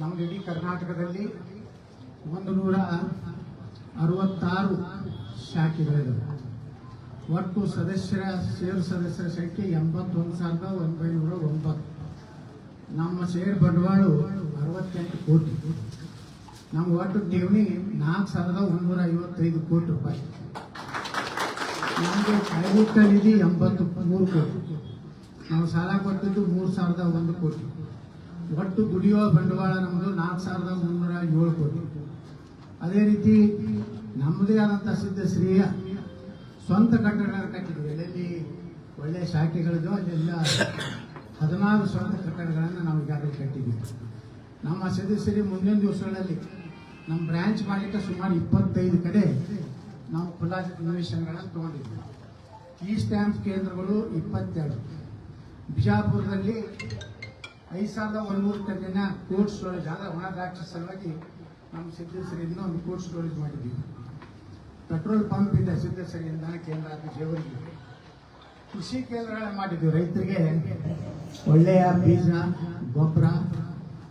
ನಮ್ದು ಇಡೀ ಕರ್ನಾಟಕದಲ್ಲಿ ಒಂದು ನೂರ ಅರವತ್ತಾರು ಶಾಖೆಗಳಿದೆ ಒಟ್ಟು ಸದಸ್ಯರ ಷೇರು ಸದಸ್ಯರ ಸಂಖ್ಯೆ ಎಂಬತ್ತೊಂದು ಸಾವಿರದ ಒಂಬೈನೂರ ಒಂಬತ್ತು. ನಮ್ಮ ಷೇರು ಬಂಡವಾಳ ಅರವತ್ತೆಂಟು ಕೋಟಿ. ನಮ್ಮ ಒಟ್ಟು ಠೇವಣಿ ನಾಲ್ಕು ಸಾವಿರದ ಒಂದೂರ ಐವತ್ತೈದು ಕೋಟಿ ರೂಪಾಯಿ. ನಮಗೆ ಕೈಗುಟ್ಟ ನಿಧಿ ಎಂಬತ್ತು ಮೂರು ಕೋಟಿ. ನಾವು ಸಾಲ ಕೊಟ್ಟಿದ್ದು ಮೂರು ಸಾವಿರದ ಒಂದು ಕೋಟಿ. ಒಟ್ಟು ದುಡಿಯುವ ಬಂಡವಾಳ ನಮ್ಮದು ನಾಲ್ಕು ಸಾವಿರದ ಮುನ್ನೂರ ಏಳು ಕೋಟಿ. ಅದೇ ರೀತಿ ನಮ್ಮದೇ ಆದಂಥ ಸಿದ್ಧ ಶ್ರೀಯ ಸ್ವಂತ ಕಟ್ಟಡ ಕಟ್ಟಿದ್ವಿ ಎಲ್ಲೆಲ್ಲಿ ಒಳ್ಳೆಯ ಶಾಖೆಗಳಿದೋ ಅಲ್ಲೆಲ್ಲ ಹದಿನಾರು ಸ್ವಂತ ಕಟ್ಟಡಗಳನ್ನು ನಾವು ಈಗಾಗಲೇ ಕಟ್ಟಿದ್ದೀವಿ. ನಮ್ಮ ಸದಸ್ಯರಿಗೆ ಮುಂದಿನ ದಿವಸಗಳಲ್ಲಿ ನಮ್ಮ ಬ್ರ್ಯಾಂಚ್ ಮಾಡಲಿಕ್ಕೆ ಸುಮಾರು ಇಪ್ಪತ್ತೈದು ಕಡೆ ನಾವು ಖುಲ್ಲಾ ನಿವೇಶನಗಳನ್ನು ತೊಗೊಂಡಿದ್ವಿ ಈ ಸ್ಟ್ಯಾಂಪ್ ಕೇಂದ್ರಗಳು ಇಪ್ಪತ್ತೆರಡು. ಬಿಜಾಪುರದಲ್ಲಿ ಐದು ಸಾವಿರದ ಒಂದೂರು ಕಟ್ಟಿನ ಕೋಲ್ಡ್ ಸ್ಟೋರೇಜ್ ಅಂದ್ರೆ ಒಣ ದ್ರಾಕ್ಷಿ ಸಲುವಾಗಿ ನಮ್ಮ ಸಿದ್ದೇಶ್ವರಿಯಿಂದ ಒಂದು ಕೋಲ್ಡ್ ಸ್ಟೋರೇಜ್ ಮಾಡಿದ್ದೀವಿ ಪೆಟ್ರೋಲ್ ಪಂಪ್ ಇದೆ ಸಿದ್ದೇಶ್ವರಿಯಿಂದ ಕೇಂದ್ರ ಅಂತ ಜೇವರಿಗೆ. ಕೃಷಿ ಕೇಂದ್ರಗಳನ್ನ ಮಾಡಿದ್ದೀವಿ ರೈತರಿಗೆ ಒಳ್ಳೆಯ ಬೀಜ, ಗೊಬ್ಬರ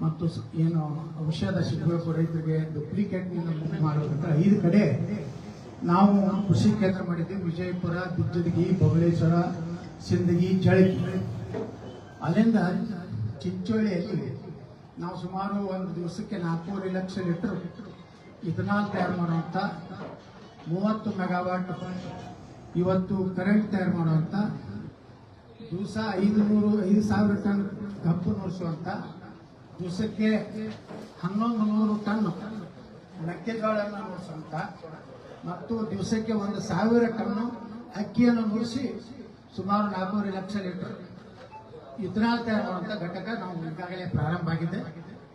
ಮತ್ತು ಏನು ಔಷಧ ಸಿಗಬೇಕು ರೈತರಿಗೆ ಡೂಪ್ಲಿಕೇಟ್ ಮಾಡಬೇಕಂತ ಐದು ಕಡೆ ನಾವು ಕೃಷಿ ಕೇಂದ್ರ ಮಾಡಿದ್ದೀವಿ ವಿಜಯಪುರ, ಬಿಜ್ಜದಗಿ, ಬಬಲೇಶ್ವರ, ಸಿಂದಗಿ ಚಳಿ ಅಲ್ಲಿಂದ ಚಿಂಚೋಳಿಯಲ್ಲಿ ನಾವು ಸುಮಾರು ಒಂದು ದಿವಸಕ್ಕೆ ನಾಲ್ಕೂವರೆ ಲಕ್ಷ ಲೀಟರ್ ಇಥನಾಲ್ ತಯಾರು ಮಾಡುವಂಥ ಮೂವತ್ತು ಮೆಗಾವಾಟ್ ಇವತ್ತು ಕರೆಂಟ್ ತಯಾರು ಮಾಡುವಂಥ ದಿವಸ ಐದು ನೂರು, ಐದು ಸಾವಿರ ಟನ್ ಕಬ್ಬು ನುಡಿಸುವಂಥ ದಿವಸಕ್ಕೆ ಹನ್ನೊಂದು ನೂರು ಟನ್ ಮೆಕ್ಕೆಜೋಳವನ್ನು ನುಡಿಸುವಂಥ ಮತ್ತು ದಿವಸಕ್ಕೆ ಒಂದು ಸಾವಿರ ಟನ್ನು ಅಕ್ಕಿಯನ್ನು ನುಡಿಸಿ ಸುಮಾರು ನಾಲ್ಕೂವರೆ ಲಕ್ಷ ಲೀಟರ್ ಇಥನಾಲ್ ಮಾಡುವಂಥ ಘಟಕ ನಾವು ಈಗಾಗಲೇ ಪ್ರಾರಂಭ ಆಗಿದೆ.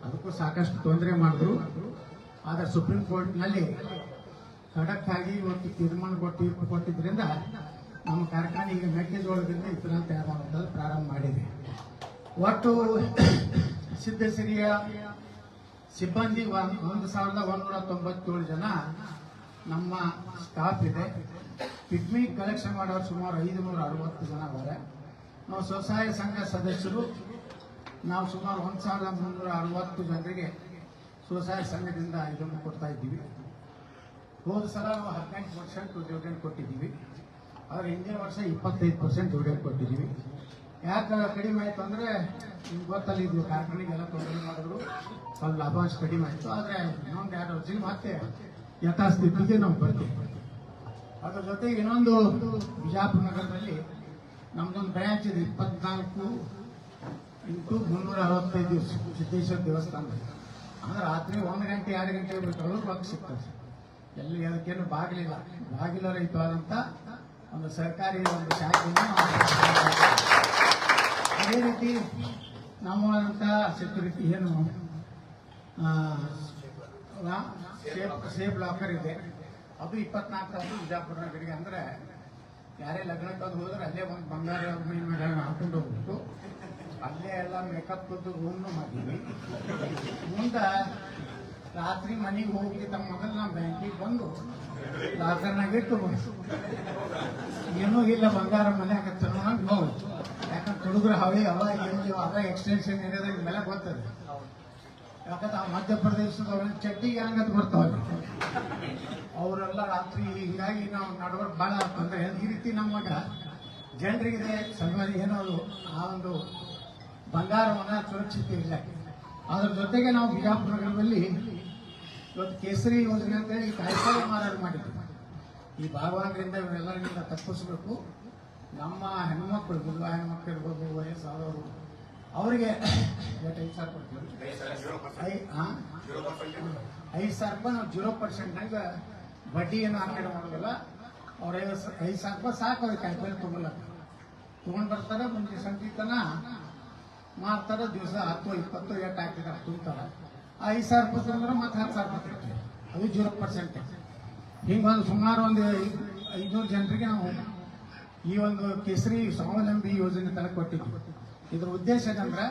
ಅದಕ್ಕೂ ಸಾಕಷ್ಟು ತೊಂದರೆ ಮಾಡಿದ್ರು. ಆದರೆ ಸುಪ್ರೀಂ ಕೋರ್ಟ್ನಲ್ಲಿ ಖಡಕ್ ಆಗಿ ಇವತ್ತು ತೀರ್ಮಾನ ಕೊಟ್ಟು ತೀರ್ಪು ಕೊಟ್ಟಿದ್ರಿಂದ ನಮ್ಮ ಕಾರ್ಖಾನೆ ಈಗ ಮೆಕ್ಕೆಜೋಳದಿಂದ ಇಥನಾಲ್ ತಯಾರು ಪ್ರಾರಂಭ ಮಾಡಿದೆ. ಒಟ್ಟು ಸಿದ್ಧಸಿರಿಯ ಸಿಬ್ಬಂದಿ ಒಂದು ಸಾವಿರದ ಒಂದೂರ ತೊಂಬತ್ತೇಳು ಜನ ನಮ್ಮ ಸ್ಟಾಫ್ ಇದೆ. ಪಿಗ್ಮಿ ಕಲೆಕ್ಷನ್ ಮಾಡೋರು ಸುಮಾರು ಐದು ನೂರ ಅರವತ್ತು ಜನ ಅವರೆ ನಾವು ಸ್ವಸಹಾಯ ಸಂಘ ಸದಸ್ಯರು, ನಾವು ಸುಮಾರು ಒಂದು ಸಾವಿರದ ಮುನ್ನೂರ ಅರವತ್ತು ಜನರಿಗೆ ಸ್ವಸಹಾಯ ಸಂಘದಿಂದ ಇದನ್ನು ಕೊಡ್ತಾ ಇದ್ದೀವಿ. ಹೋದ ಸಲ ನಾವು ಹದಿನೆಂಟು ಪರ್ಸೆಂಟ್ ಡಿವಿಡೆಂಟ್ ಕೊಟ್ಟಿದ್ದೀವಿ. ಆದರೆ ಹಿಂದಿನ ವರ್ಷ ಇಪ್ಪತ್ತೈದು ಪರ್ಸೆಂಟ್ ಡಿವಿಡೆಂಟ್ ಕೊಟ್ಟಿದ್ದೀವಿ. ಯಾಕೆ ಕಡಿಮೆ ಆಯಿತು ಅಂದರೆ, ನಿಮ್ಗೆ ಗೊತ್ತಲ್ಲಿದ್ದು ಕಾರ್ಖಾನೆಗೆಲ್ಲ ತೊಂದರೆ ಮಾಡಿದ್ರು. ಸ್ವಲ್ಪ ಲಾಭಾಂಶ ಕಡಿಮೆ ಆಯಿತು. ಆದರೆ ಇನ್ನೊಂದು ಎರಡು ವರ್ಷಕ್ಕೆ ಮತ್ತೆ ಯಥಾಸ್ಥಿತಿಗೆ ನಾವು ಬರ್ತೀವಿ. ಅದ್ರ ಜೊತೆಗೆ ಇನ್ನೊಂದು ಬಿಜಾಪುರ ನಗರದಲ್ಲಿ ನಮ್ದೊಂದು ಬ್ರ್ಯಾಂಚ್ ಇದೆ, ಇಪ್ಪತ್ನಾಲ್ಕು ಇಂಟು ಮುನ್ನೂರ ಅರವತ್ತೈದು ಸಿದ್ದೇಶ್ವರ ದೇವಸ್ಥಾನ. ಅಂದ್ರೆ ರಾತ್ರಿ ಒಂದು ಗಂಟೆ, ಎರಡು ಗಂಟೆ ಬಿಟ್ಟರು ಬಾಕ್ ಸಿಗ್ತದೆ. ಎಲ್ಲಿ ಅದಕ್ಕೇನು ಬಾಗಿಲಿಲ್ಲ. ಬಾಗಿಲ ರಹಿತವಾದಂತ ಒಂದು ಸರ್ಕಾರಿ ಒಂದು ಶಾಖೆಯನ್ನು ಅದೇ ರೀತಿ ನಮ್ಮಂತ ಸೆಕ್ಯೂರಿಟಿ ಏನು ಸೇಫ್ ಲಾಕರ್ ಇದೆ. ಅದು ಇಪ್ಪತ್ನಾಲ್ಕು ಬಿಜಾಪುರ ನಗರಿಗೆ ಅಂದ್ರೆ ಯಾರೇ ಲಗ್ನಕ್ಕೆ ಅದು ಹೋದ್ರೆ ಅಲ್ಲೇ ಒಂದು ಬಂಗಾರ ಮೇಲೆ ಹಾಕೊಂಡು ಹೋಗ್ಬಿಟ್ಟು ಅಲ್ಲೇ ಎಲ್ಲ ಮೇಕಪ್ ರೂಮ್ನು ಮಾಡಿದ್ವಿ. ಮುಂದೆ ರಾತ್ರಿ ಮನೆಗೆ ಹೋಗಿ ತಮ್ಮ ಮೊದಲು ನಾವು ಬ್ಯಾಂಕಿಗೆ ಬಂದು ಲಾಕರ್ನಾಗ ಇಟ್ಟು ಏನೂ ಇಲ್ಲ, ಬಂಗಾರ ಮನ್ಯಾಗ ತಗೊಂಡ್ ಹೋಗ್ತು ಯಾಕಂದ್ರೆ ಹುಡುಗರು ಹವೇ ಅವ, ಏನು ಅವಾಗ ಎಕ್ಸ್ಟೆನ್ಷನ್ ಏರಿಯಾದಾಗ ಮೇಲೆ ಗೊತ್ತದ. ಯಾಕಂದ್ರೆ ಆ ಮಧ್ಯಪ್ರದೇಶದ ಚಡ್ಡಿಗೆ ಹಂಗತ್ ಬರ್ತಾವ ಅವರೆಲ್ಲ ರಾತ್ರಿ ಹಿಂಗಾಗಿ ನಾವು ನಡವರ್ ಭಾಳ ಅಂದ್ರೆ ಈ ರೀತಿ ನಮ್ಮ ಮಗ ಜನರಿಗೆ ಸಲುವಾಗಿ ಏನೋ ಆ ಒಂದು ಬಂಗಾರವನ್ನ ಸುರಕ್ಷತೆ ಇಲ್ಲ ಅದ್ರ ಜೊತೆಗೆ ನಾವು ಬಿಜಾಪುರ ನಗರದಲ್ಲಿ ಇವತ್ತು ಕೇಸರಿ ಯೋಜನೆ ಅಂತೇಳಿ ಕಾಯಿಪಲ್ಯ ಮಾರಾಟ ಮಾಡಿದ್ವಿ. ಈ ಭಾಗವಾಗಿಂದ ಇವರೆಲ್ಲರಿಂದ ತಪ್ಪಿಸ್ಬೇಕು. ನಮ್ಮ ಹೆಣ್ಮಕ್ಳು ಹೆಣ್ಣು ಹೆಣ್ಮಕ್ಳು ಇರ್ಬೋದು, ವಯಸ್ಸಾದವರು ಅವರಿಗೆ ಐದು ಸಾವಿರ? ಐದು ರೂಪಾಯಿ ನಾವು ಜೀರೋ ಪರ್ಸೆಂಟ್ನಾಗ ಬಡ್ಡಿ ಏನು ಆಕಡೆ ಮಾಡೋದಿಲ್ಲ. ಅವ್ರ ಐವತ್ತು ಐದು ಸಾವಿರ ರೂಪಾಯಿ ಸಾಕು ಅವ್ರಿಗೆ ಕಾಯಿಪಲ್ಲೆ ತಗೊಳ್ಳಕ ತೊಗೊಂಡು ಬರ್ತಾರೆ, ಮುಂಚೆ ಸಂಜೆ ತನ ಮಾರ್ತಾರೆ, ದಿವಸ ಹತ್ತು, ಇಪ್ಪತ್ತು ಏಟ್ ಹಾಕಿದ್ರೆ ತುಂಬ್ತಾರೆ ಆ ಐದು ಸಾವಿರ ರೂಪಾಯಿ ತಂದ್ರೆ ಮತ್ತೆ ಹತ್ತು ಸಾವಿರ ರೂಪಾಯಿ ಕೊಡ್ತೀವಿ. ಅದು ಜೀರೋ ಪರ್ಸೆಂಟ್. ಹಿಂಗೆ ಒಂದು ಸುಮಾರು ಒಂದು ಐದು ಐನೂರು ಜನರಿಗೆ ನಾವು ಈ ಒಂದು ಕೇಸರಿ ಸ್ವಾವಲಂಬಿ ಯೋಜನೆ ತನಕ ಕೊಟ್ಟಿದ್ವಿ ಇದ್ರ ಉದ್ದೇಶ ಏನಂದ್ರೆ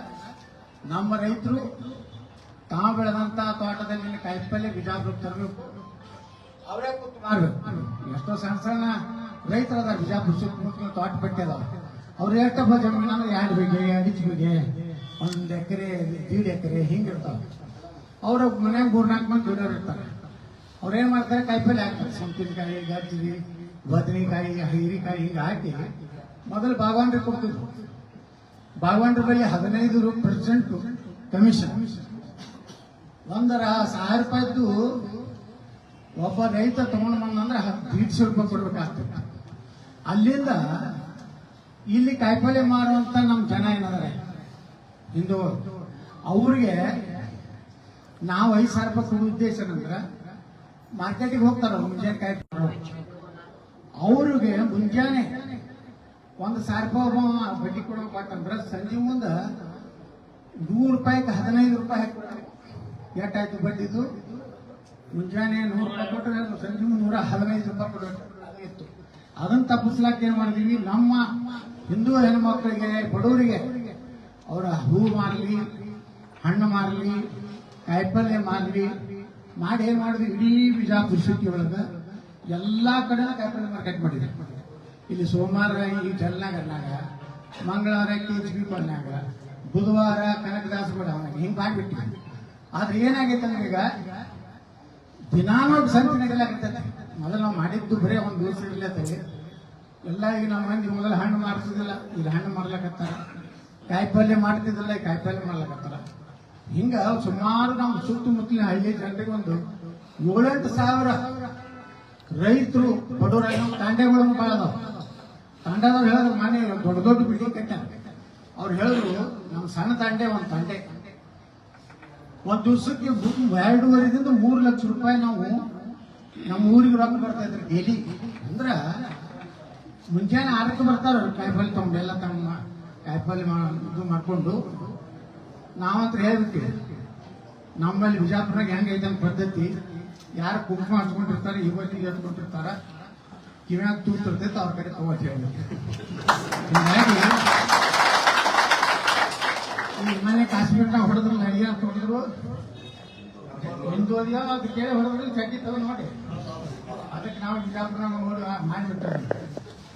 ನಮ್ಮ ರೈತರು ತಾವು ಬೆಳೆದಂತ ತೋಟದಲ್ಲಿ ಕಾಯಿಪಲ್ಲೆ ಬಿಜಾಪುರಕ್ಕೆ ತರಬೇಕು ಅವರೇ ಕೂತು ಮಾರ್ಬೇಕು. ಎಷ್ಟೋ ಸಣ್ಣ ಸಣ್ಣ ರೈತರ ಬಿಜಾಪುರ ಸುತ್ತಮುತ್ತ ತೋಟ ಬಟ್ಟೆ ಅದಾವ. ಅವ್ರು ಎಷ್ಟಪ್ಪ ಜಮೀನ ಎರಡು ಬಿಗೆ ಎರಡು ಬಿಗೆ, ಒಂದ್ ಎಕರೆ, ದೀಡ್ ಎಕರೆ ಹಿಂಗಿರ್ತಾವ ಅವ್ರ ಮನ್ಯಾಗ ಮೂರ್ನಾಲ್ಕು ಮಂದಿ ದುಡಿಯೋರು ಇರ್ತಾರೆ. ಅವ್ರು ಏನ್ ಮಾಡ್ತಾರೆ? ಕಾಯಿಪಲ್ಲೆ ಹಾಕ್ತಾರೆ. ಸೊಂಪಿನಕಾಯಿ ಗಜ್ಜರಿ, ಬದನೆಕಾಯಿ, ಹೀರಿಕಾಯಿ, ಹಿಂಗೆ ಹಾಕಿ ಮೊದಲು ಬಾಗವಾನ್ರಿಗೆ ಕೊಡ್ತಿದ್ರು. ಬಾಗವಾನ್ರ ಬಳಿ ಹದಿನೈದು ಪರ್ಸೆಂಟ್ ಕಮಿಷನ್ ಒಂದರ ಸಾವಿರ ರೂಪಾಯಿದ್ದು ಒಬ್ಬ ರೈತ ತಗೊಂಡು ಬಂದಂದ್ರೆ ದೀಡ್ಶೆ ರೂಪಾಯಿ ಕೊಡ್ಬೇಕಾಗ್ತದೆ. ಅಲ್ಲಿಂದ ಇಲ್ಲಿ ಕಾಯಿಪಲ್ಯ ಮಾರುವಂತ ನಮ್ಮ ಜನ ಏನಾದ್ರೆ, ಹಿಂದೂ ಅವ್ರಿಗೆ ನಾವು ಐದು ಸಾವಿರ ರೂಪಾಯಿ ಕೊಡೋ ಉದ್ದೇಶ ಏನಂದ್ರೆ ಮಾರ್ಕೆಟಿಗೆ ಹೋಗ್ತಾರ, ಮುಂಜಾನೆ ಕಾಯಿ ಅವ್ರಿಗೆ ಮುಂಜಾನೆ ಒಂದು ಸಾವಿರ ರೂಪಾಯಿ ಕೊಡೋ ಬಡ್ಡಿ ಕೊಡ್ಬೇಕಂದ್ರೆ ಸಂಜೆ ಮುಂದೆ ನೂರು ರೂಪಾಯಿಗೆ ಹದಿನೈದು ರೂಪಾಯಿ ಹಾಕಿ ಎಟ್ಟಾಯ್ತು ಬಡ್ಡಿದು? ಮುಂಜಾನೆ ನೂರು ರೂಪಾಯಿ ಕೊಟ್ಟರೆ ಸಂಜೆ ನೂರ ಹದಿನೈದು ರೂಪಾಯಿ ಕೊಡಬೇಕು ಅದನ್ನ ತಪ್ಪಿಸ್ಲಾಕ ಏನು ಮಾಡಿದೀವಿ ನಮ್ಮ ಹಿಂದೂ ಹೆಣ್ಮಕ್ಳಿಗೆ, ಬಡವರಿಗೆ ಅವರ ಹೂ ಮಾರಲಿ, ಹಣ್ಣು ಮಾರಲಿ ಕಾಯಿಪಲ್ಯ ಮಾರಲಿ, ಮಾಡಿ ಏನು ಮಾಡಿದ್ವಿ? ಇಡೀ ಬಿಜಾಪುರ ಸಿಟಿ ಒಳಗ ಎಲ್ಲಾ ಕಡೆ ಕಾಯಿಪಲ್ಯ ಮಾರ್ಕೆಟ್ ಮಾಡಿದೆ ಇಲ್ಲಿ ಸೋಮವಾರ ಈ ಜಲ್ನಗರ್ನಾಗ ಮಂಗಳವಾರ ಕೆ ಬಿ. ಕೊಲ್ನಾಗ ಬುಧವಾರ ಕನಕದಾಸ ಬಡಾವಣೆಗೆ ಹಿಂಗೆ ಮಾಡ್ಬಿಟ್ಟಿವಿ ಆದ್ರೆ ಏನಾಗೈತೆ ಅಂದ್ರೆ ಈಗ ದಿನಾನು ಸಂತೆ ನಡೆಯಲಾಗುತ್ತೆ ಮೊದಲು ನಾವು ಮಾಡಿದ್ದು ಬರೀ ಒಂದು ದಿವಸ ಇರ್ಲತ್ತವೆ ಎಲ್ಲ ಈಗ ನಮ್ಮ ಮಂದಿ ಮೊದಲು ಹಣ್ಣು ಮಾರ್ತಿದ್ದಿಲ್ಲ ಈಗ ಹಣ್ಣು ಮಾಡ್ಲಕತ್ತಾರ ಕಾಯಿಪಲ್ಯ ಮಾಡ್ತಿದ್ದಿಲ್ಲ ಈ ಕಾಯಿಪಲ್ಯ ಮಾಡ್ಲಕತ್ತಾರ ಹಿಂಗ ಸುಮಾರು ನಮ್ಮ ಸುತ್ತಮುತ್ತಲಿನ ಹಳ್ಳಿ ಜನರಿಗೆ ಒಂದು ಏಳೆಂಟು ಸಾವಿರ ರೈತರು ಬಡವರ ತಾಂಡೆಗಳನ್ನು ಭಾಳ ಅದಾವ ತಾಂಡದವ್ರು ಹೇಳಿದ್ರು ಮನೆ ದೊಡ್ಡ ದೊಡ್ಡ ಬಿಲ್ಡಿಂಗ್ ಕಟ್ಟಾರ ಅವ್ರು ಹೇಳಿದ್ರು ನಮ್ಮ ಸಣ್ಣ ತಂಡೆ ಒಂದು ತಂಡೆ. ಒಂದ್ ದಿವಸಕ್ಕೆ ಎರಡೂವರೆದಿಂದ ಮೂರು ಲಕ್ಷ ರೂಪಾಯಿ ನಾವು ನಮ್ಮ ಊರಿಗೆ ರೊಕ್ಕ ಬರ್ತಾ ಇದ್ರು ಡೈಲಿ ಅಂದ್ರ, ಮುಂಜಾನೆ ಆರಕ್ಕೆ ಬರ್ತಾರ ಕಾಯಿಪಲ್ಲೆ ತಗೊಂಡು, ಎಲ್ಲ ತಮ್ಮ ಕಾಯಿಪಲ್ಲೆ ಇದು ಮಾಡ್ಕೊಂಡು. ನಾವಂತ ಹೇಳಿ ನಮ್ಮಲ್ಲಿ ಬಿಜಾಪುರಾಗ ಹೆಂಗೈತೆ ಅಂತ ಪದ್ಧತಿ. ಯಾರು ಕುಂಕುಮ ಹಚ್ಕೊಂಡಿರ್ತಾರೆ ಇವತ್ತಿಗೆ ಹಚ್ಕೊಂಡಿರ್ತಾರ. ತೂತಿರ್ತೈತೆ ಅವ್ರ ಕಡೆ ತಗೋತ ಹೇಳ್ಬೇಕು ಹೀಗಾಗಿ ಈ ಮನೆ ಕಾಶ್ಮೀರ್ನಾಗ ಹೊಡೆದ್ರು ಅಂತ ಹೊಡೆದ್ರು ಹಿಂದೂ ಅದಿಯೋ ಅದು ಕೇಳಿ ಹೊಡೆದ್ರು ಚಡ್ಡಿ ತಗೊಂಡು ನೋಡಿ ಅದಕ್ಕೆ ನಾವು ಬಿಜಾಪುರ ನೋಡಿ ಮಾಡಿಬಿಟ್ಟಾರೆ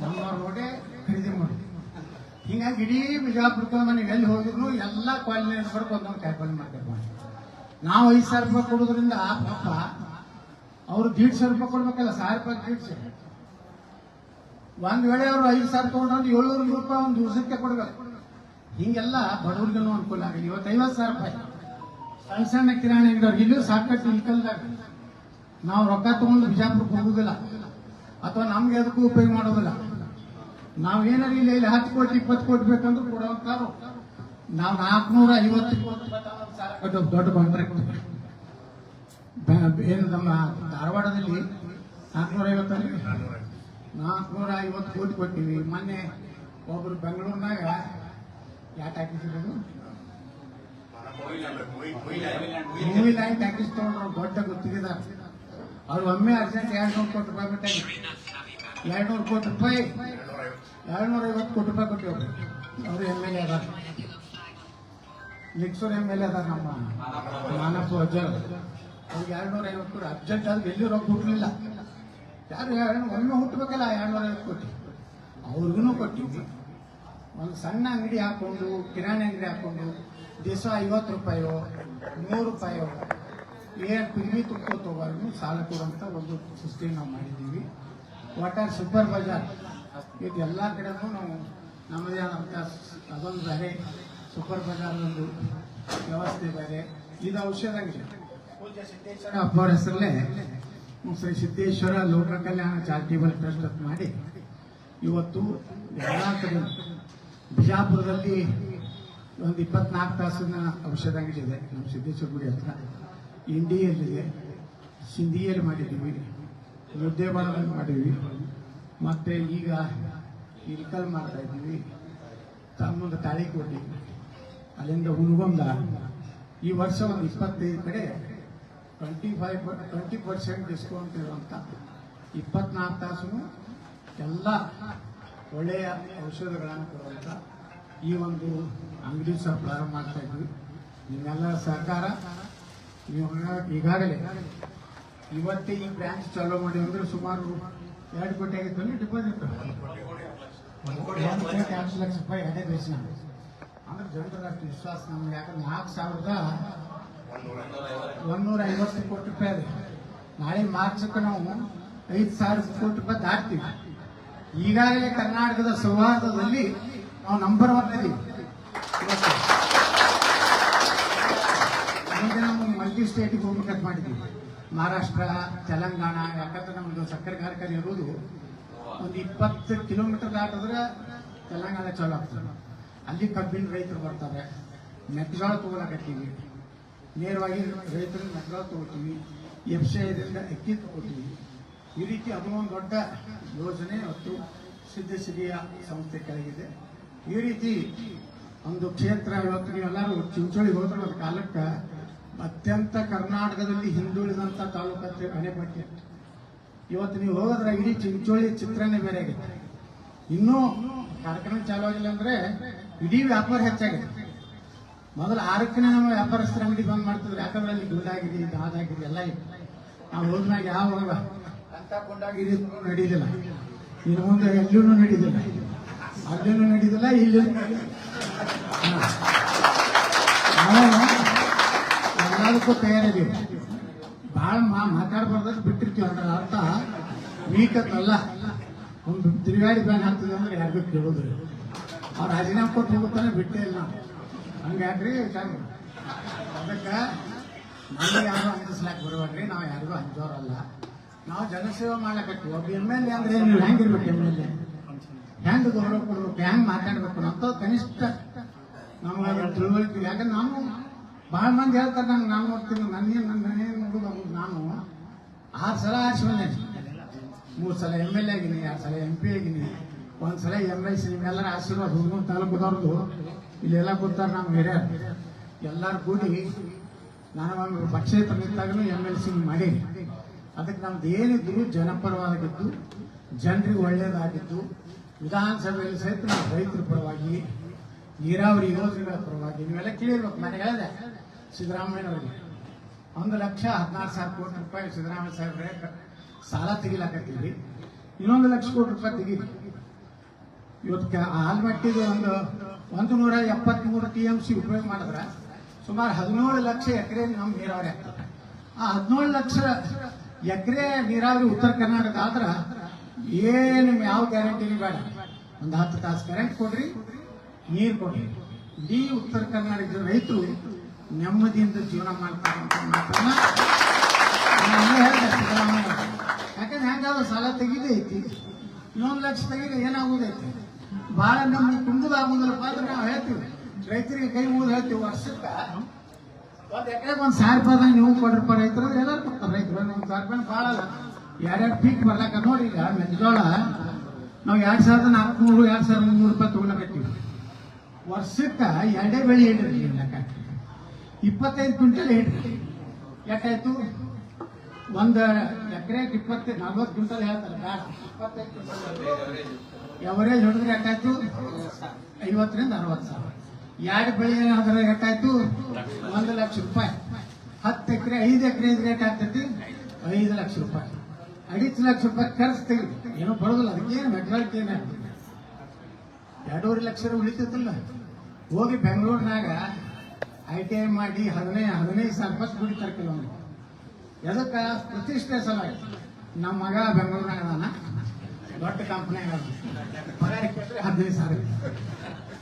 ನಮ್ಮವ್ರು ನೋಡಿ ಖರೀದಿ ಮಾಡಿ ಹಿಂಗಾಗಿ ಇಡೀ ಬಿಜಾಪುರಕ್ಕೆ ಮನೆಗೆ ಎಲ್ಲಿ ಹೋಗಿದ್ರು ಎಲ್ಲ ಕಾಲನಿ ಬರ್ಕೊಂಡು ಒಂದೊಂದು ಕಾಯಿಪಲ್ಲೆ ಮಾರ್ಕೆಟ್ ಮಾಡಿ ನಾವು ಐದು ಸಾವಿರ ರೂಪಾಯಿ ಕೊಡೋದ್ರಿಂದ ಪಾಪ ಅವ್ರು ದೀಡ್ ಸಾವಿರ ರೂಪಾಯಿ ಕೊಡ್ಬೇಕಲ್ಲ ಸಾವಿರ ರೂಪಾಯಿ ದೀಡ್ ಸಾವಿರ ಒಂದ್ ವೇಳೆ ಅವರು ಐದು ಸಾವಿರ ತಗೊಂಡ್ರೆ ಏಳ್ನೂರು ರೂಪಾಯಿ ಒಂದು ದಿವಸಕ್ಕೆ ಕೊಡ್ಬೇಕು. ಹಿಂಗೆಲ್ಲ ಬಡವರಿಗೆಲ್ಲ ಅನುಕೂಲ ಆಗಲಿ ಇವತ್ತು ಐವತ್ತು ಸಾವಿರ ರೂಪಾಯಿ. ಸಣ್ಣ ಸಣ್ಣ ಕಿರಾಣಿ ಅಂಗಡಿಯವ್ರಿಗೆ ಇಲ್ಲೂ ಸಾಕಷ್ಟು ಇಲ್ಕಲ್ದಾಗ ನಾವು ರೊಕ್ಕ ತಗೊಂಡು ಬಿಜಾಪುರಕ್ಕೆ ಹೋಗುದಿಲ್ಲ. ಅಥವಾ ನಮ್ಗೆ ಅದಕ್ಕೂ ಉಪಯೋಗ ಮಾಡೋದಿಲ್ಲ. ನಾವು ಏನಾರ ಇಲ್ಲ ಇಲ್ಲಿ ಹತ್ತು ಕೋಟಿ, ಇಪ್ಪತ್ತು ಕೋಟಿ ಬೇಕಂದ್ರೆ ಕೊಡುವಂತಾರು ನಾವು ನಾಲ್ಕುನೂರ ಐವತ್ತು ಕೋಟಿ ದೊಡ್ಡ ಬಂದ್ರೆ ಏನು ನಮ್ಮ ಧಾರವಾಡದಲ್ಲಿ ನಾಲ್ಕುನೂರ ಐವತ್ತಲ್ಲಿ ನಾಲ್ಕುನೂರ ಐವತ್ತು ಕೋಟಿ ಕೊಟ್ಟಿವಿ. ಮೊನ್ನೆ ಒಬ್ರು ಬೆಂಗಳೂರಿನಾಗ ಯಾಕೆ ಹಾಕಿಸಿದ್ರು ಮೂವಿ ಲೈನ್ ಟ್ಯಾಕ್ಸ್ ತಗೊಂಡ್ರು. ದೊಡ್ಡ ಗುತ್ತಿಗೆದಾರ. ಅವ್ರು ಒಮ್ಮೆ ಅರ್ಜೆಂಟ್ ಎರಡ್ ನೂರು ಕೋಟಿ ರೂಪಾಯಿ ಬಿಟ್ಟಾಗಿ ಎರಡ್ ನೂರು ಕೋಟಿ ರೂಪಾಯಿ. ಎರಡ್ ನೂರ ಐವತ್ತು ಕೋಟಿ ರೂಪಾಯಿ ಕೊಟ್ಟಿವ್ರು ಅವರು. ಎಂ ಎಲ್ ಎ ಅದಾರ. ಲಿಕ್ಸೂರ್ ಎಂ ಎಲ್ ಎ ಅದಾರ ನಮ್ಮ ಮಾನಪ್ಪ ಅಜ್ಜರ್. ಅವ್ರಿಗೆ ಎರಡ್ನೂರ ಐವತ್ತು ಕೋಟಿ. ಅರ್ಜೆಂಟ್ ಆದ್ರೆ ಎಲ್ಲಿ ರೊಕ್ಕ ಹುಟ್ಟಲಿಲ್ಲ ಯಾರು ಯಾರು ಒಮ್ಮೆ ಹುಟ್ಟಬೇಕಲ್ಲ ಎರಡು ವಾರ ಐವತ್ತು ಕೋಟಿ. ಅವ್ರಿಗೂ ಕೊಟ್ಟಿದ್ವಿ ಒಂದು ಸಣ್ಣ ಅಂಗಡಿ ಹಾಕೊಂಡು ಕಿರಾಣಿ ಅಂಗಡಿ ಹಾಕೊಂಡು ದಿವಸ ಐವತ್ತು ರೂಪಾಯೋ, ನೂರು ರೂಪಾಯೋ, ಏನು ಪಿಗ್ಮಿ ತುಪ್ಪ ತಗೋಬಾರ್ದು, ಸಾಲ ಕೊಡುವಂಥ ಒಂದು ಸೃಷ್ಟಿ ನಾವು ಮಾಡಿದ್ದೀವಿ. Water super bazaar. ಇದು ಎಲ್ಲ ಕಡೆನೂ ನಾವು ನಮ್ಮದೇ ಆದಂಥ ಅದೊಂದು ಬೇರೆ ಸೂಪರ್ ಬಜಾರ್ ಒಂದು ವ್ಯವಸ್ಥೆ ಬೇರೆ. ಇದು ಔಷಧ ಅಂಗಡಿ. ಸಿದ್ದೇಶ್ವರ ಹಬ್ಬ ಹೆಸರಲ್ಲೇ ಶ್ರೀ ಸಿದ್ದೇಶ್ವರ ಲೋಕ ಕಲ್ಯಾಣ ಚಾರಿಟೇಬಲ್ ಟ್ರಸ್ಟ್ ಅಂತ ಮಾಡಿ ಇವತ್ತು ಬಿಜಾಪುರದಲ್ಲಿ ಒಂದು ಇಪ್ಪತ್ನಾಲ್ಕು ತಾಸಿನ ಔಷಧ ಅಂಗಡಿ ನಮ್ಮ ಸಿದ್ದೇಶ್ವರ ಗುಡಿ ಹತ್ರ. ಇಂಡಿಯಲ್ಲಿದೆ ಸಿಂಧಿಯಲ್ಲಿ ಮಾಡಿದ್ದೀವಿ. ಮುದ್ದೇವಾಡದಲ್ಲಿ ಮಾಡಿದ್ವಿ ಮತ್ತು ಈಗ ಇಲ್ಕಲ್ ಮಾಡ್ತಾ ಇದ್ದೀವಿ. ತಮ್ಮೊಂದು ಕೊಟ್ಟಿ. ಅಲ್ಲಿಂದ ಹುಲ್ಗೊಂದ ಈ ವರ್ಷ ಒಂದು ಇಪ್ಪತ್ತೈದು ಕಡೆ twenty five twenty percent discount ಇರುವಂಥ ಇಪ್ಪತ್ನಾಲ್ಕು ತಾಸು ಎಲ್ಲ ಒಳ್ಳೆಯ ಔಷಧಗಳನ್ನು ಕೊಡುವಂಥ ಈ ಒಂದು ಅಂಗಡಿ ಸಹ ಪ್ರಾರಂಭ ಮಾಡ್ತಾ ಇದ್ವಿ. ನಿಮ್ಮೆಲ್ಲರ ಸಹಕಾರ. ನೀವು ಈಗಾಗಲೇ ಇವತ್ತೇ ಈ ಬ್ರ್ಯಾಂಚ್ ಚಾಲೂ ಮಾಡಿ ಅಂದ್ರೆ ಸುಮಾರು ಎರಡು ಕೋಟಿ ಆಗಿತ್ತು ಡಿಪಾಸಿಟ್ ಹತ್ತು ಲಕ್ಷ ರೂಪಾಯಿ ಅದೇ ಬೇಸಿನ ಅಂದ್ರೆ ಜನರ ವಿಶ್ವಾಸ ನಮ್ಗೆ ಯಾಕಂದ್ರೆ ನಾಲ್ಕು ಸಾವಿರದ ಒಂದೂರ ಐವತ್ತು ಕೋಟಿ ರೂಪಾಯಿ ಅದು. ನಾಳೆ ಮಾರ್ಚಕ್ಕೆ ನಾವು ಐದು ಸಾವಿರ ಕೋಟಿ ರೂಪಾಯಿ ದಾಟ್ತೀವಿ. ಈಗಾಗಲೇ ಕರ್ನಾಟಕದ ಸೌಹಾರ್ದದಲ್ಲಿ ನಾವು ನಂಬರ್ ಒನ್ ಇದೀವಿ. ಮುಂದೆ ನಾವು ಮಲ್ಟಿ ಸ್ಟೇಟಿಗೆ ಹೋಗ್ಬೇಕಂತ ಮಾಡಿದ್ದೀವಿ ಮಹಾರಾಷ್ಟ್ರ, ತೆಲಂಗಾಣ, ಯಾಕಂದ್ರೆ ನಮ್ದು ಸಕ್ಕರೆ ಕಾರ್ಖಾನೆ ಇರೋದು ಒಂದು ಇಪ್ಪತ್ತು ಕಿಲೋಮೀಟರ್ ದಾಟಿದ್ರೆ ತೆಲಂಗಾಣ ಚಾಲು ಆಗ್ತದೆ. ಅಲ್ಲಿ ಕಬ್ಬಿನ ರೈತರು ಬರ್ತಾರೆ. ಮೆಕ್ಕೆಜೋಳ ತಗೊಳಕತ್ತೀವಿ ನೇರವಾಗಿ ರೈತರಿಗೆ ನಗರ ತಗೋತೀವಿ ಎಫ್ ಸಿ ಐದರಿಂದ ಅಕ್ಕಿ ತಗೋತೀವಿ ಈ ರೀತಿ ಅದು ಒಂದು ದೊಡ್ಡ ಯೋಜನೆ ಮತ್ತು ಸಿದ್ಧಸಿರಿಯ ಸಂಸ್ಥೆ ಕೆಳಗಿದೆ. ಈ ರೀತಿ ಒಂದು ಕ್ಷೇತ್ರ ಇವತ್ತು ನೀವೆಲ್ಲರೂ ಚಿಂಚೋಳಿ ಹೋದ್ರೆ ಒಂದು ಕಾಲಕ್ಕೆ, ಅತ್ಯಂತ ಕರ್ನಾಟಕದಲ್ಲಿ ಹಿಂದುಳಿದಂಥ ತಾಲೂಕು ಅಂತ ಇವತ್ತು ನೀವು ಹೋದ್ರೆ ಇಡೀ ಚಿಂಚೋಳಿ ಚಿತ್ರನೇ ಬೇರೆ ಆಗಿದೆ ಇನ್ನೂ ಕಾರ್ಯಕ್ರಮ ಚಾಲೂ ಆಗಿಲ್ಲ ಅಂದರೆ ಇಡೀ ವ್ಯಾಪಾರ ಹೆಚ್ಚಾಗಿದೆ ಮೊದಲು ಆರಕ್ಕನೇ ನಮ್ಮ ವ್ಯಾಪಾರಸ್ಥರ ಅಂಗಡಿ ಬಂದ್ ಮಾಡ್ತಿದ್ರು. ಯಾಕಂದ್ರೆ ಅಲ್ಲಿ ಗುಂಡಾಗಿರಿ ದಾದಾಗಿರಿ ಎಲ್ಲ ಇತ್ತು ನಾವು ಹೋದ್ಮ್ಯಾಗ ಯಾವ ಅಂತ ಗುಂಡಾಗಿರಿ ನಡೀದಿಲ್ಲ. ಇನ್ನು ಮುಂದೆ ಎಲ್ಲೂ ನಡೀದಿಲ್ಲ. ಅಲ್ಲೂ ನಡೀದಿಲ್ಲ ಇಲ್ಲಿ ಎಲ್ಲದಕ್ಕೂ ತಯಾರಿದ್ದೀವಿ. ಭಾಳ ಮಾ ಮಾತಾಡ್ಬಾರ್ದಷ್ಟು ಬಿಟ್ಟಿರ್ತೀವಿ. ಅದರ ಅರ್ಥ ವೀಕ್ ಅಂತಲ್ಲ ಒಂದು ತಿರುಗಾಡಿ ಬ್ಯಾನ್ ಹಾಕ್ತಿದೆ ಅಂದ್ರೆ ಯಾರಿಗೂ ಕೇಳೋದ್ರಿ ಅವ್ರು ರಾಜೀನಾಮೆ ಕೊಟ್ಟು ಹೋಗುತ್ತಾನೆ ಬಿಟ್ಟೇ ಇಲ್ಲ. ಹಂಗಾಗ್ರಿ ಚಂದ ಅದಕ್ಕೆ ನಾವು ಯಾರು ಅಂಜಿಸ್ಲಾಕ್ ಬರುವಾಗ್ರಿ ನಾವು ಯಾರಿಗೂ ಅಂಜೋರಲ್ಲ. ನಾವು ಜನಸೇವೆ ಮಾಡ್ಲಕತ್ತೀವಿ. ಒಬ್ಬ ಎಂ ಎಲ್ ಎ ಅಂದ್ರೆ ನೀವು ಹೆಂಗಿರ್ಬೇಕು ಎಂ ಎಲ್ ಎ ಹೆಂಗ್ ಗೌರವ ಕೊಡ್ಬೇಕು? ಹೆಂಗ್ ಮಾತಾಡ್ಬೇಕು? ಅಂತ ಕನಿಷ್ಠ ನಮ್ಗ ತಿಳುವಳಿಕೆ. ಯಾಕಂದ್ರೆ ನಾನು ಬಹಳ ಮಂದಿ ಹೇಳ್ತಾರೆ ನಂಗೆ, ನಾನು ನೋಡ್ತೀನಿ. ನನ್ನೇನು ನನ್ನೇನು ನೋಡುದು ನಾನು ಆರು ಸಲ ಆರಿಸಿ ಬಂದೇನೆ ಮೂರು ಸಲ ಎಂ ಎಲ್ ಎ ಆಗಿನಿ ಎರಡು ಸಲ ಎಂ ಪಿ ಆಗಿನಿ, ಒಂದು ಸಲ ಎಂ ಎಲ್ ಸಿ ನಿಮ್ಮೆಲ್ಲರ ಆಶೀರ್ವಾದ ಹುಡುಗನ ತಾಲೂಕದವ್ರದ್ದು ಇಲ್ಲೆಲ್ಲ ಕೂತಾರೆ ನಮ್ಮ ಹಿರಿಯರು. ಎಲ್ಲರೂ ಕೂಡಿ ನಾನು ಒಂದು ಪಕ್ಷೇತರ ನಿಂತಾಗಲೂ ಎಂ ಎಲ್ ಸಿ ಮಾಡಿ ಅದಕ್ಕೆ ನಮ್ದು ಏನಿದ್ರು ಜನಪರವಾಗಿದ್ದು, ಜನರಿಗೆ ಒಳ್ಳೆಯದಾಗಿದ್ದು ವಿಧಾನಸಭೆಯಲ್ಲಿ ಸಹಿತ ನಾವು ರೈತರ ಪರವಾಗಿ, ನೀರಾವರಿ ಯೋಜನೆಗಳ ಪರವಾಗಿ, ನೀವೆಲ್ಲ ಕೇಳಿರ್ಬೇಕು, ನಾನು ಹೇಳಿದೆ ಸಿದ್ದರಾಮಯ್ಯನವರಿಗೆ. ಒಂದು ಲಕ್ಷ ಹದಿನಾರು ಸಾವಿರ ಕೋಟಿ ರೂಪಾಯಿ ಸಿದ್ದರಾಮಯ್ಯ ಸಾಹೇಬ್ರೆ ಸಾಲ ತೆಗಿಲಾಕತ್ತೀವಿ ಇನ್ನೊಂದು ಲಕ್ಷ ಕೋಟಿ ರೂಪಾಯಿ ತೆಗೀರಿ. ಇವತ್ತು ಆಲ್ಮಟ್ಟಿದು ಒಂದು ಒಂದು ನೂರ ಎಪ್ಪತ್ಮೂರು ಟಿ ಎಂ ಸಿ ಉಪಯೋಗ ಮಾಡಿದ್ರೆ ಸುಮಾರು ಹದಿನೇಳು ಲಕ್ಷ ಎಕರೆ ನಮ್ಮ ನೀರಾವರಿ ಆಗ್ತದೆ. ಆ ಹದಿನೇಳು ಲಕ್ಷ ಎಕರೆ ನೀರಾವರಿ ಉತ್ತರ ಕರ್ನಾಟಕ ಆದ್ರೆ ಏನು ಯಾವ ಗ್ಯಾರಂಟಿನೂ ಬೇಡ. ಒಂದು ಹತ್ತು ತಾಸು ಕರೆಂಟ್ ಕೊಡ್ರಿ, ನೀರು ಕೊಡ್ರಿ. ಇಡೀ ಉತ್ತರ ಕರ್ನಾಟಕದ ರೈತರು ನೆಮ್ಮದಿಯಿಂದ ಜೀವನ ಮಾಡ್ತಾರೆ ಅಂತ ಮಾತನ್ನ. ಯಾಕಂದ್ರೆ ಹೆಂಗಾದ್ರು ಸಾಲ ತೆಗೀದೇ ಐತಿ. ಇನ್ನೊಂದು ಲಕ್ಷ ತೆಗೀದ ಏನಾಗುದೈತಿ? ಬಹಳ ನಮ್ಗೆ ತುಂಬುದಾಗುವುದರ ಅಂದ್ರೆ ನಾವು ಹೇಳ್ತೀವಿ. ರೈತರಿಗೆ ಕೈ ಮುಗಿದು ಹೇಳ್ತೀವಿ ವರ್ಷಕ್ಕ. ಒಂದ್ ಎಕರೆಗೆ ಒಂದ್ ಸಾವಿರ ರೂಪಾಯಿ ನೀವು ಕೊಡ್ರಪ್ಪ ರೈತರು ಎಲ್ಲರೂ ಕೊಡ್ತಾರೆ. ರೈತರು ನಮ್ಗೆ ಸಾವಿರ ರೂಪಾಯಿ ಭಾಳ ಎರಡೆರಡು ಪೀಕ್ ಬರ್ಲಾಕ ನೋಡಿ ಈಗ ಮೆಕ್ಕೆಜೋಳ ನಾವು ಎರಡ್ ಸಾವಿರದ ನಾಲ್ಕುನೂರು, ಎರಡ್ ಸಾವಿರದ ಮುನ್ನೂರು ರೂಪಾಯಿ ತಗೊಳಕತ್ತೀವಿ ವರ್ಷಕ್ಕ ಎರಡೇ ಬೆಳೆ ಹೇಳಿರಿ ಲೆಕ್ಕ. ಇಪ್ಪತ್ತೈದು ಕ್ವಿಂಟಲ್ ಹಿಡ್ರಿ ಯಾಕಾಯ್ತು ಒಂದು ಎಕರೆಗೆ ಇಪ್ಪತ್ತು, ನಲ್ವತ್ತು ಕ್ವಿಂಟಲ್ ಹೇಳ್ತಾರೆ, ಬೇಡ. ಇಪ್ಪತ್ತೈದು ಎವರೇಜ್ ಹೊಡೆದ್ರೆ ಎಟ್ಟಾಯ್ತು ಐವತ್ತರಿಂದ ಅರವತ್ತು ಸಾವಿರ. ಎರಡು ಬೆಳೆ ಏನಾದ್ರೆ ಎಟ್ಟಾಯ್ತು ಒಂದು ಲಕ್ಷ ರೂಪಾಯಿ. ಹತ್ತು ಎಕರೆ, ಐದು ಎಕರೆ ಇದ್ರೆ ಆಗ್ತೈತಿ ಐದು ಲಕ್ಷ ರೂಪಾಯಿ. ಐದು ಲಕ್ಷ ರೂಪಾಯಿ ಖರ್ಚು ತೆಗಿ ಏನೋ ಬರೋದಿಲ್ಲ, ಅದಕ್ಕೇನು ಮೆಟ್ರಾಲಿಟಿ ಏನೇ ಎರಡೂವರೆ ಲಕ್ಷ ಉಳಿತೈತಲ್ಲ ಹೋಗಿ ಬೆಂಗಳೂರಿನಾಗ ಐ ಟಿ ಐ ಮಾಡಿ ಹದಿನೈದು ಹದಿನೈದು ಸಾವಿರ ರೂಪಾಯಿ ದುಡಿತಾರೆ ಕೆಲವೊಂದು ಎದಕ್ಕೆ? ಪ್ರತಿಷ್ಠೆ ಸಲುವಾಗಿ. ನಮ್ಮ ಮಗ ಬೆಂಗಳೂರಿನಾಗ ಅದಾನ. ದೊಡ್ಡ ಕಂಪ್ನಿಯಾಗ ಹದಿನೈದು ಸಾವಿರ.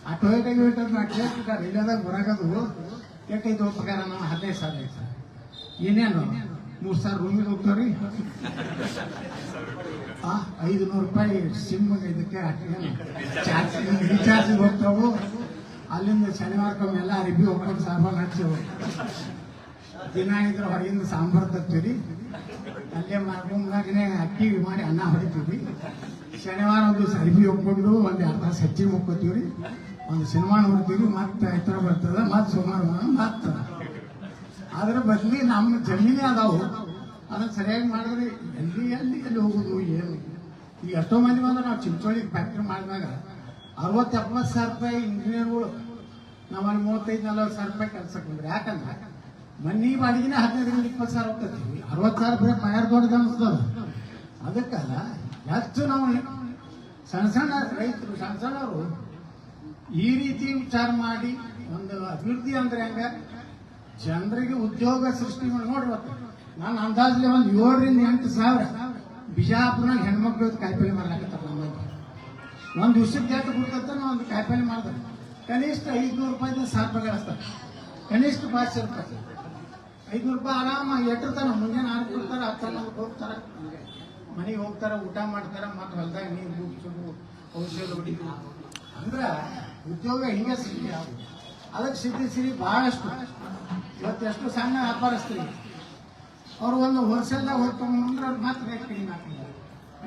ಆ ಟೊಯೋಟಾ ಗಿಯೋಟಾ ನಾ ಕೇಳ್ತಿದ್ದಾರೆ ಇಲ್ಲದಾಗ ಬರಾಗದು ಎಷ್ಟೈದು ಪಗಾರ ನಾವು ಹದಿನೈದು ಸಾವಿರ ಏನೇನು ಮೂರು ಸಾವಿರ ರೂಮಿಗೆ ಹೋಗ್ತಾವ್ರಿ. ಐದು ನೂರು ರೂಪಾಯಿ ಸಿಮ್ ಇದಕ್ಕೆ ಚಾರ್ಜ್ ಹೋಗ್ತಾವು. ಅಲ್ಲಿಂದ ಶನಿವಾರಕ್ಕೊಮ್ಮೆ ಎಲ್ಲ ಅರಿಬಿ ಹೋಗ್ಕೊಂಡು ಸಾಂಬಾರ್ ಹಚ್ಚಿ ದಿನ ಇದ್ರೆ ಹೊರಗಿಂದ ಸಾಂಬಾರ್ ತರ್ತೀವಿ ಅಲ್ಲೇ ರೂಮ್ನಾಗನೇ ಅಕ್ಕಿ ಮಾಡಿ ಅನ್ನ ಹೊಡಿತೀವಿ. ಶನಿವಾರ ಒಂದು ದಿವಸ ಹೋಗ್ಕೊಂಡು ಒಂದು ಎರಡು ತಾಸು ಹೆಚ್ಚಿಗೆ ರೀ ಒಂದು ಸಿನಿಮಾ ನೋಡ್ತೀವಿ, ಮತ್ತೆ ಇತರ ಬರ್ತದ, ಮತ್ತೆ ಸೋಮವಾರ ಮತ್ತೆ. ಅದ್ರ ಬದಲಿ ನಮ್ಮ ಜಮೀನೇ ಅದಾವು. ಅದನ್ನ ಸರಿಯಾಗಿ ಮಾಡಿದ್ರೆ ಎಲ್ಲಿ ಎಲ್ಲಿ ಎಲ್ಲಿ ಹೋಗೋದು, ಏನು? ಈಗ ಎಷ್ಟೋ ಮಂದಿ ಬಂದ್ರೆ ನಾವು ಚಿಂಚೋಳಿ ಫ್ಯಾಕ್ಟ್ರಿ ಮಾಡಿದಾಗ ಅರವತ್ತು ಎಪ್ಪತ್ತು ಸಾವಿರ ರೂಪಾಯಿ ಇಂಜಿನಿಯರ್ಗಳು ನಮ್ಮಲ್ಲಿ ಮೂವತ್ತೈದು, ನಲವತ್ತು ಸಾವಿರ ರೂಪಾಯಿ ಕೆಲಸಕ್ಕೆ ಬಂದ್ರೆ. ಯಾಕಂದ್ರೆ ಮನಿ ಹದಿನೈದು ಹದಿನೈದರಿಂದ ಇಪ್ಪತ್ತು ಸಾವಿರ ಹೋಗ್ತೈತಿ ಅರವತ್ತು ಸಾವಿರ ಬರೀ ಮಯಾರ್ ದೊಡ್ಡದ ಅನಿಸ್ತದ ಅದಕ್ಕಲ್ಲ ಹೆಚ್ಚು ನಾವು ಸಣ್ಣ ಸಣ್ಣ ರೈತರು, ಸಣ್ಣ ಸಣ್ಣವರು ಈ ರೀತಿ ವಿಚಾರ ಮಾಡಿ ಒಂದು ಅಭಿವೃದ್ಧಿ ಅಂದ್ರೆ ಹೆಂಗ? ಜನರಿಗೆ ಉದ್ಯೋಗ ಸೃಷ್ಟಿ ಮಾಡಿ ನೋಡ್ಬೇಕು ನಾನು ಅಂದಾಜಲ್ಲಿ ಒಂದು ಏಳರಿಂದ ಎಂಟು ಸಾವಿರ ಬಿಜಾಪುರನಾಗ ಹೆಣ್ಮಕ್ಳು ಕಾಯಿಪಲ್ಲೆ ಮಾಡ್ಲಾಕತ್ತಾರ ನಮ್ಮ ಒಂದು ದಿವಸಕ್ಕೆ ಎಷ್ಟು ಬಿಡ್ತಂತ ನಾವು ಒಂದು ಕಾಯಿಪಲ್ಲೆ ಮಾಡ್ತಾರೆ. ಕನಿಷ್ಠ ಐದ್ನೂರು ರೂಪಾಯಿ ಸಾವಿರ ರೂಪಾಯಿ ಕನಿಷ್ಠ ಪಾಚ ರೂಪಾಯಿ. ಐದ್ನೂರು ರೂಪಾಯಿ ಆರಾಮಾಗಿ ಎಟ್ಟಿರ್ತಾರ, ಮುಂಜಾನೆ ಆರು ಕೊಡ್ತಾರ ಹತ್ತಾರ ಹೋಗ್ತಾರ. ಮನೆಗೆ ಹೋಗ್ತಾರ, ಊಟ ಮಾಡ್ತಾರ, ಮತ್ತೆ ಹೊಲ್ದಾಗ ನೀರು ಮುಗಿಸೋದು ಔಷಧ ಹೊಡಿತ ಅಂದ್ರ ಉದ್ಯೋಗ ಹಿಂಗೆ ಸಿಗ್ತೀವಿ ಅದಕ್ಕೆ ಸಿದ್ಧಿಸಿರಿ ಬಹಳಷ್ಟು. ಇವತ್ತು ಎಷ್ಟು ಸಣ್ಣ ವ್ಯಾಪಾರಸ್ತೀವಿ ಅವ್ರು ಒಂದು ಹೋಲ್ಸೇಲ್ದಾಗ ತಗೊಂಡ್ರೆ ಅವ್ರು ಮಾತ್ರ ರೇಟ್ ಕಡಿಮೆ ಹಾಕಿಲ್ಲ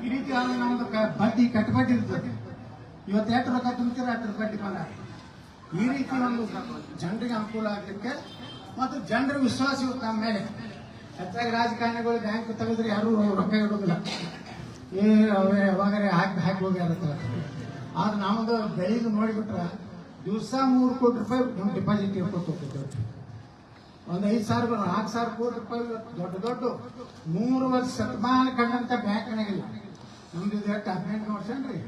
ಈ ರೀತಿ ಆದ್ರೆ ನಮ್ದು ಬಡ್ಡಿ ಕಟ್ಟಬಡ್ಡಿ ಇರ್ತದೆ. ಇವತ್ತು ಎಷ್ಟು ರೊಕ್ಕ ತುಂಬ್ತೀರ ಅದ್ರ ಬಡ್ಡಿ ಬಂದ ಈ ರೀತಿ ಒಂದು ಜನರಿಗೆ ಅನುಕೂಲ ಆಗಲಿಕ್ಕೆ ಮತ್ತು ಜನರ ವಿಶ್ವಾಸ ಇವತ್ತು ನಮ್ಮ ಮೇಲೆ. ಹೆಚ್ಚಾಗಿ ರಾಜಕಾರಣಿಗಳು ಬ್ಯಾಂಕ್ ತೆಗೆದ್ರೆ ಯಾರು ರೊಕ್ಕ ಇಡೋದಿಲ್ಲ. ಏ ಅವೇ ಯಾವಾಗರೆ ಹಾಕಿ ಹಾಕಿ ಹೋಗ್ಯಾರತ್ತ ಆದ್ರೆ ನಮ್ದು ಬೆಳಿಗ್ಗೆ ನೋಡಿಬಿಟ್ರೆ ದಿವಸ ಮೂರು ಕೋಟಿ ರೂಪಾಯಿ ನಮ್ಮ ಡಿಪಾಸಿಟ್ ಇಟ್ಕೊತ ಹೋಗ್ತೈತೆ ಒಂದು ಐದು ಸಾವಿರ ನಾಲ್ಕು ಸಾವಿರ ಕೋಟಿ ರೂಪಾಯಿ ದೊಡ್ಡ ದೊಡ್ಡ ಮೂರು ವರ್ಷ ಶತಮಾನ ಕಂಡಂತ ಬ್ಯಾಂಕ್ನಾಗಿಲ್ಲ ನಮ್ದು ಇದು ಎಷ್ಟು ಹದಿನೆಂಟು ವರ್ಷ ಏನ್ರಿ?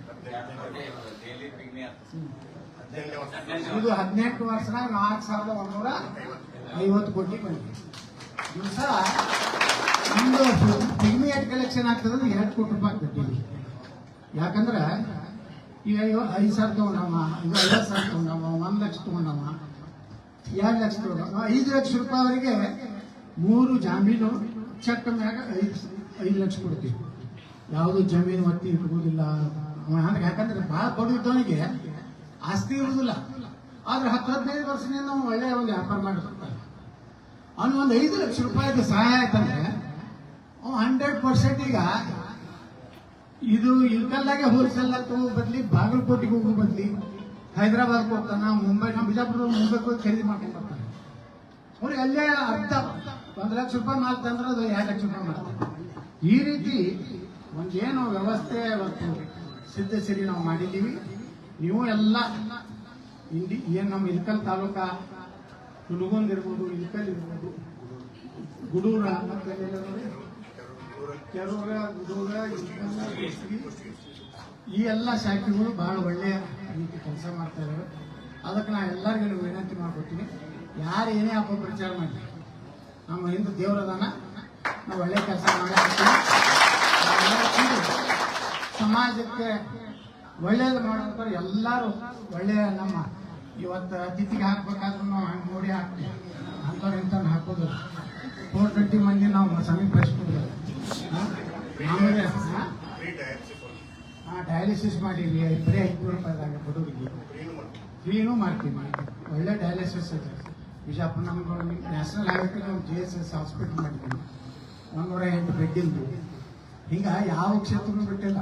ಇದು ಹದಿನೆಂಟು ವರ್ಷನಾಗ ನಾಲ್ಕು ಸಾವಿರದ ಒಂದೂರ ಐವತ್ತು ಕೋಟಿ ಬಂದಿದೆ. ದಿವಸ ಎಷ್ಟು ಕಲೆಕ್ಷನ್ ಆಗ್ತದೆ ಅಂದ್ರೆ ಎರಡು ಕೋಟಿ ರೂಪಾಯಿ ಆಗ್ತದೆ ಯಾಕಂದ್ರೆ ಈಗ ಐದು ಸಾವಿರ ತಗೊಂಡವ ಐದು ಐವತ್ತು ಸಾವಿರ ತಗೊಂಡವ, ಒಂದು ಲಕ್ಷ ತಗೊಂಡವ, ಎರಡು ಲಕ್ಷ ತಗೊಂಡವ, ಐದು ಲಕ್ಷ ರೂಪಾಯಿವರೆಗೆ ಮೂರು ಜಾಮೀನು ಚೆಕ್ ಮ್ಯಾಗ ಐದು ಐದು ಲಕ್ಷ ಕೊಡ್ತೀವಿ. ಯಾವುದು ಜಮೀನು ಒತ್ತಿ ಇಟ್ಕೋದಿಲ್ಲ ಅಂದ್ರೆ ಯಾಕಂದ್ರೆ ಭಾಳ ಬಡವಿದ್ದವನಿಗೆ ಆಸ್ತಿ ಇರುವುದಿಲ್ಲ. ಆದ್ರೆ ಹತ್ತು, ಹದಿನೈದು ವರ್ಷದಿಂದ ಒಳ್ಳೆಯ ಒಂದು ವ್ಯಾಪಾರ ಮಾಡಿರ್ತಾರೆ. ಅವನು ಒಂದು ಐದು ಲಕ್ಷ ರೂಪಾಯಿ ಸಹಾಯ ಆಯ್ತಂದ್ರೆ ಅವ ಹಂಡ್ರೆಡ್ ಪರ್ಸೆಂಟ್ ಈಗ ಇದು ಇಲ್ಕಲ್ಲಾಗೆ ಹೋಲ್ಸೇಲ್ದಾಗ ತಗೋ ಬದ್ಲಿ ಬಾಗಲಕೋಟೆಗೆ ಹೋಗೋ ಬದ್ಲಿ ಹೈದರಾಬಾದ್ ಹೋಗ್ತಾನ, ಮುಂಬೈ ನಮ್ಮ ಬಿಜಾಪುರ ಮುಂಬೈಗೆ ಹೋಗಿ ಖರೀದಿ ಮಾಡ್ಕೊಂಡು ಬರ್ತಾನೆ ಅವ್ರಿಗೆ ಅಲ್ಲೇ ಅರ್ಧ, ಒಂದು ಲಕ್ಷ ರೂಪಾಯಿ ಮಾಲ್ ತಂದ್ರೆ ಅದು ಎರಡು ಲಕ್ಷ ರೂಪಾಯಿ ಮಾಡ್ತಾರೆ ಈ ರೀತಿ ಒಂದೇನು ವ್ಯವಸ್ಥೆ ಇವತ್ತು ಸಿದ್ಧಸಿರಿ ನಾವು ಮಾಡಿದ್ದೀವಿ. ನೀವು ಎಲ್ಲ ಇಲ್ಲಿ ಏನು ನಮ್ಮ ಇಲ್ಕಲ್ ತಾಲೂಕ ಹುಲಗುಂದ್ ಇರ್ಬೋದು ಇಲ್ಕಲ್ ಇರ್ಬೋದು ಗುಡೂರ ಮತ್ತೆ? ಕೆರೂರ ಗುಡೂರ. ಈ ಎಲ್ಲ ಶಾಖೆಗಳು ಬಹಳ ಒಳ್ಳೆಯ ರೀತಿ ಕೆಲಸ ಮಾಡ್ತಾ ಇದ್ದಾರೆ ಅದಕ್ಕೆ ನಾ ಎಲ್ಲರಿಗೂ ವಿನಂತಿ ಮಾಡ್ಕೊತೀನಿ, ಯಾರು ಏನೇ ಅಪಪ್ರಚಾರ ಮಾಡಿ ನಮ್ಮ ಹಿಂದೂ ದೇವರದಾನ ನಾವು ಒಳ್ಳೆ ಕೆಲಸ ಮಾಡಿ ಸಮಾಜಕ್ಕೆ ಒಳ್ಳೇದು ಮಾಡೋದ್ರೆ ಎಲ್ಲರೂ ಒಳ್ಳೆಯ ನಮ್ಮ ಇವತ್ತು ಅತಿಥಿಗೆ ಹಾಕ್ಬೇಕಾದ್ರೂ ನಾವು ಹಂಗೆ ನೋಡಿ ಹಾಕ್ತೀವಿ. ಅಂಥವ್ರು ಇಂಥವ್ರು ಹಾಕೋದು? ಫೋರ್ ಟ್ವೆಂಟಿ ಮಂದಿ ನಾವು ಸಮೀಪಿಸ್ಬೋದು ಆಮೇಲೆ, ಹಾಂ? ಡಯಾಲಿಸಿಸ್ ಮಾಡೀವಿ ಬರೀ ಐದುನೂರು ರೂಪಾಯಿದಾಗ ಬಡವರಿಗೆ ಫ್ರೀನೂ ಮಾಡ್ತೀವಿ. ಒಳ್ಳೆ ಡಯಾಲಿಸಿಸ್ ಇದೆ. ಬಿಜಾಪುರ ನಮ್ಗೆ ನ್ಯಾಷನಲ್ ಹೈವೇಗೆ ನಾವು ಜಿ ಎಸ್ ಎಸ್ ಹಾಸ್ಪಿಟಲ್ ಮಾಡಿದ್ದೀವಿ ಒಂದೂರ ಎಂಟು ಬೆಡ್ಡಿಂದು ಈಗ ಯಾವ ಕ್ಷೇತ್ರನೂ ಬಿಟ್ಟಿಲ್ಲ.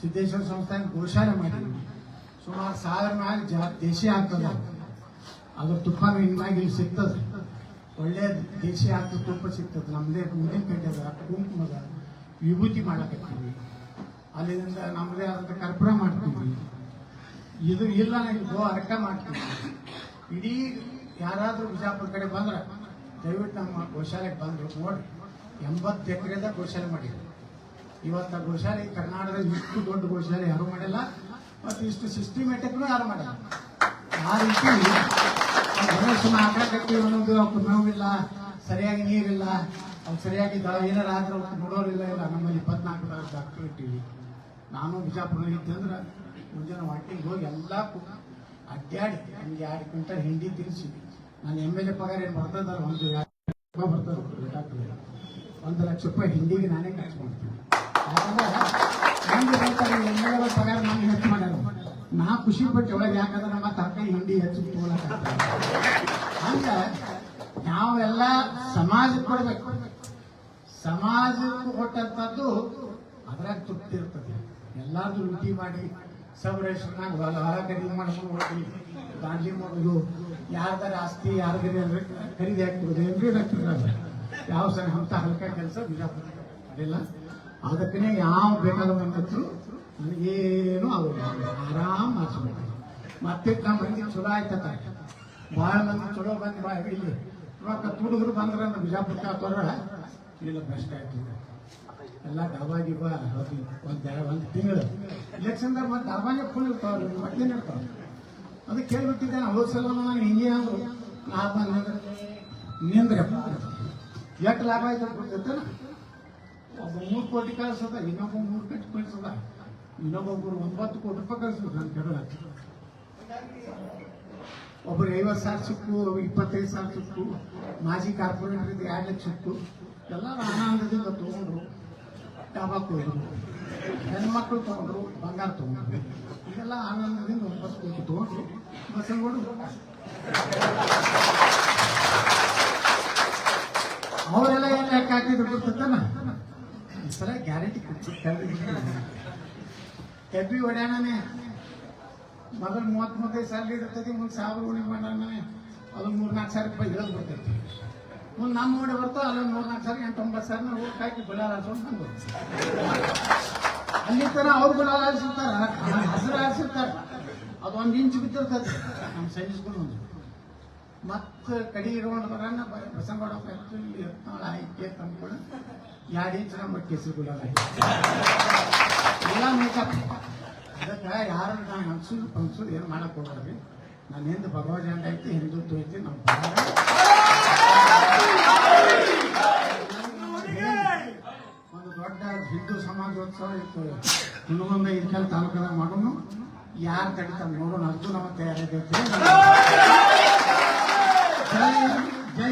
ಸಿದ್ದೇಶ್ವರ ಸಂಸ್ಥಾನ ಗೋಶಾಲೆ ಮಾಡಿದ್ವಿ ಸುಮಾರು ಸಾವಿರ ಮ್ಯಾಗ ಜಾ ದೇಶಿ ಆಗ್ತದ ಅದ್ರ ತುಪ್ಪ ಮ್ಯಾಗ ಇಲ್ಲಿ ಸಿಗ್ತದೆ. ಒಳ್ಳೆ ದೇಶಿ ಆಗ್ತದ ತುಪ್ಪ ಸಿಗ್ತದೆ. ನಮ್ಮದೇ ಮುಂದಿನ ಅದ ಕುಂಕುಮದ ವಿಭೂತಿ ಮಾಡಕತ್ತೀವಿ ಅಲ್ಲಿಂದ ನಮ್ಮದೇ ಆದಂಥ ಕರ್ಪೂರ ಮಾಡ್ತೀವಿ. ಇದು ಇಲ್ಲ ನನಗೆ ಗೋ ಅರ್ಕ ಮಾಡ್ತೀವಿ. ಇಡೀ ಯಾರಾದ್ರೂ ಬಿಜಾಪುರ ಕಡೆ ಬಂದ್ರೆ, ದಯವಿಟ್ಟು ನಮ್ಮ ಗೋಶಾಲೆಗೆ ಬಂದ್ರು ನೋಡಿ ಎಂಬತ್ತು ಎಕರೆದ ಗೋಶಾಲೆ ಮಾಡಿದ್ರು. ಇವತ್ತು ಗೋಶಾಲೆ ಕರ್ನಾಟಕದ ಇಷ್ಟು ದೊಡ್ಡ ಗೋಶಾಲೆ ಯಾರು ಮಾಡಿಲ್ಲ. ಮತ್ತು ಇಷ್ಟು ಸಿಸ್ಟಮೆಟಿಕ್ನು ಯಾರು ಮಾಡಿಲ್ಲ. ಆ ರೀತಿ ಸುಮ್ಮನೆ ಆಕಳ ಕಟ್ಟಿ ಅನ್ನೋದು ಅವಕ್ಕೆ ನೋವಿಲ್ಲ ಸರಿಯಾಗಿ ನೀರಿಲ್ಲ, ಅವ್ರು ಸರಿಯಾಗಿ ಏನಾರು ಏನಾರ ಆದ್ರೆ ಅವ್ರು ನೋಡೋರಿಲ್ಲ ಇಲ್ಲ. ನಮ್ಮಲ್ಲಿ ಇಪ್ಪತ್ನಾಲ್ಕು ಡಾಕ್ಟರ್ ಇಟ್ಟಿವಿ. ನಾನು ಬಿಜಾಪುರ ಇದ್ದಂದ್ರೆ ಮುಂಜಾನೆ ವಾಕಿಂಗ್ ಹೋಗಿ ಎಲ್ಲ ಅಡ್ಡಾಡಿ ನಮ್ಗೆ ಎರಡು ಕ್ವಿಂಟಲ್ ಹಿಂಡಿ ತಿನ್ಸಿ ನಾನು ಎಂ ಎಲ್ ಎ ಪಗಾರ ಏನು ಬರ್ತದಲ್ಲ ಒಂದು ಬರ್ತಾರೆ ಬರ್ತದೆ ಒಂದು ಲಕ್ಷ ರೂಪಾಯಿ ಹಿಂಡಿಗೆ ನಾನೇ ಖರ್ಚು ಮಾಡ್ತೀನಿ. ಯಾಕಂದ್ರೆ ಹೆಂಗೆ ಬರ್ತಾರೆ ಎಂ ಎಲ್ ಎ ಪಗಾರ ನಾನು ಹೆಚ್ಚು ಮಾಡ್ಯಾರ. ನಾ ಖುಷಿ ಪಟ್ಟು ಒಳಗೆ ಯಾಕಂದ್ರೆ ನಮ್ಮ ತರಕಾರಿ ಹಿಂಡಿ ಹೆಚ್ಚು ತೋಲಕ ಹಂಗ ನಾವೆಲ್ಲ ಸಮಾಜಕ್ಕೆ ಕೊಡ್ಬೇಕು. ಸಮಾಜಕ್ಕೆ ಕೊಟ್ಟಂತದ್ದು ಅದ್ರಾಗ ಇರ್ತದೆ. ಎಲ್ಲಾರ್ದು ರುಚಿ ಮಾಡಿ ಸಬ್ ರೇಷನ್ನಾಗ ಹೊಲ ಖರೀದಿ ಮಾಡ್ಕೊಂಡು ಹೋಗಿ ದಾಂಡ್ಲಿ ಮಾಡೋದು ಯಾರ್ದಾರ ಆಸ್ತಿ ಯಾರ್ದಾರ ಖರೀದಿ ಹಾಕ್ಬಿಡೋದು ಏನ್ರಿ ಡಾಕ್ಟರ್ ಯಾವ ಸರಿ, ಅಂತ ಹಲ್ಕ ಕೆಲಸ ಬಿಜಾಪುರ ಅದೆಲ್ಲ. ಯಾವ ಬೇಕಾದ ನನಗೇನು ಆಗೋದು. ಆರಾಮ್ ಮಾಡಿಸ್ಬೇಕು ಮತ್ತೆ ನಮ್ಮ ಮಂದಿ ಚಲೋ ಆಯ್ತದ ಭಾಳ ಮಂದಿ ಚಲೋ ಬಂದು ಬಾ ಇಲ್ಲಿ. ರೊಕ್ಕ ತುಡಿದ್ರು ಬಂದ್ರೆ ನಮ್ಮ ಬಿಜಾಪುರಕ್ಕೆ ಹಾಕೋರ ಇಲ್ಲ ಬೆಸ್ಟ್ ಆಯ್ತು. ಎಲ್ಲ ಡಾಬಾಗಿ ಬಾ. ಒಂದ್ ಒಂದು ತಿಂಗಳು. ಇಲೆಕ್ಷನ್ದಾಗ ಮತ್ತೆ ಡಾಬಾಗೆ ಫುಲ್ ಇರ್ತಾವ್ರಿ. ಮತ್ತೇನು ಇರ್ತಾವ? ಅದು ಕೇಳ್ಬಿಟ್ಟಿದ್ದೆ, ಹೋದ ಸಲ ನಾನು ಹಿಂಗೆ ಅಂದ್ರು. ಲಾಭ ಬಂದ್ರೆ ನಿಂದ್ರೆ ಎಷ್ಟು ಲಾಭ ಆಯ್ತು ಅಂತ ಗೊತ್ತೈತೇನ? ಒಬ್ಬ ಮೂರು ಕೋಟಿ ಕಳಿಸದ, ಇನ್ನೊಬ್ಬ ಮೂರು ಕೋಟಿ ಕಳಿಸದ. ಇನ್ನೊಬ್ಬೊಬ್ರು ಒಂಬತ್ತು ಕೋಟಿ ರೂಪಾಯಿ ಕೆಡಲ ಒಬ್ಬರು ಐವತ್ತು ಸಾವಿರ ಸಿಕ್ಕು ಇಪ್ಪತ್ತೈದು ಸಾವಿರ ಸಿಕ್ಕು, ಮಾಜಿ ಕಾರ್ಪೊರೇಟರ್ ಇದು ಎರಡು ಲಕ್ಷ ಸಿಕ್ಕು. ಎಲ್ಲ ಆನಂದದಿಂದ ತೊಗೊಂಡ್ರು ಟಬಾಕ್ ಹೋದ್ರು ಹೆಣ್ಮಕ್ಳು ತೊಗೊಂಡ್ರು, ಬಂಗಾರ ತೊಗೊಂಡ್ರು. ಇದೆಲ್ಲ ಆನಂದದಿಂದ ಒಂಬತ್ತು ಕೋಟಿ ತಗೊಂಡ್ರು. ಬಸವಗೌಡ ಅವರೆಲ್ಲ ಏನು ಲೆಕ್ಕ ಹಾಕಿದ್ರು ಗೊತ್ತಾನ? ಈ ಸಲ ಗ್ಯಾರಂಟಿ ಎಬ್ಬಿ ಹೊಡ್ಯಾಣನೆ ಮೊದಲು ಮೂವತ್ತ್ ಮೂವತ್ತೈದು ಸಾವಿರ ಇರ್ತೈತಿ, ಮುಂದೆ ಸಾವಿರ ಉಳಿ ಮಾಡ್ಯಾನೆ ಅದು ಮೂರ್ನಾಲ್ಕು ಸಾವಿರ ರೂಪಾಯಿ ಇಳಿದು ಬರ್ತೈತಿ ಮುಂದೆ ನಮ್ಮ ನೋಡಿ ಬರ್ತಾವ ಅಲ್ಲೊಂದು ಮೂರ್ನಾಲ್ಕು ಸಾವಿರ ಎಂಟು ಒಂಬತ್ತು ಸಾವಿರ ಊಟ ಹಾಕಿ ಗುಲಾಲ್ ಹಾಸ್ಕೊಂಡು ಬಂದು ಅಲ್ಲಿ ತರ ಅವ್ರು ಗುಲಾಲ್ ಹಾರಿಸಿರ್ತಾರ. ಹಸಿರು ಹಾರಿಸಿರ್ತಾರ. ಅದೊಂದು ಇಂಚು ಬಿದ್ದಿರ್ತದೆ ನಮ್ಮ ಸೈನಿಸ್ಗಳು ಒಂದು. ಮತ್ತೆ ಕಡಿ ಇರುವಂಥ ಬರೋಣ ಬಸಂಗೌಡ ಫ್ಯಾಕ್ಟ್ರಿ ಎತ್ನಾಳ ಆಯ್ಕೆ ತಂದ್ಕೊಂಡು ಇಂಚ್ ಮಟ್ಟ ಗುಲಾಲ್ ಹಾಕಿ ಎಲ್ಲ ಮೇಕಪ್ ಅದಕ್ಕೆ ಯಾರು ನಾನು ಅನ್ಸುದು ಪನ್ಸುದು ಏನು ಮಾಡಕ್ ಹೋಗ್ಬೇಡ್ರಿ? ನಾನು ಹಿಂದೆ ಭಗವಾನ್ ಜನ ಐತಿ ಹಿಂದುತ್ವ ಐತಿ, ನಮ್ಮ ಒಂದು ದೊಡ್ಡ ಹಿಂದೂ ಸಮಾಜೋತ್ಸವ ಇತ್ತು. ಹುನಗುಂದ ಇದ್ಕಲ್ ತಾಲೂಕದಾಗ ಮಾಡೋನು. ಯಾರು ತಡಿತಾರೆ ನೋಡೋಣ ಅಷ್ಟು ನಮ್ಮ ತಯಾರಿ ಜೈ ಜೈ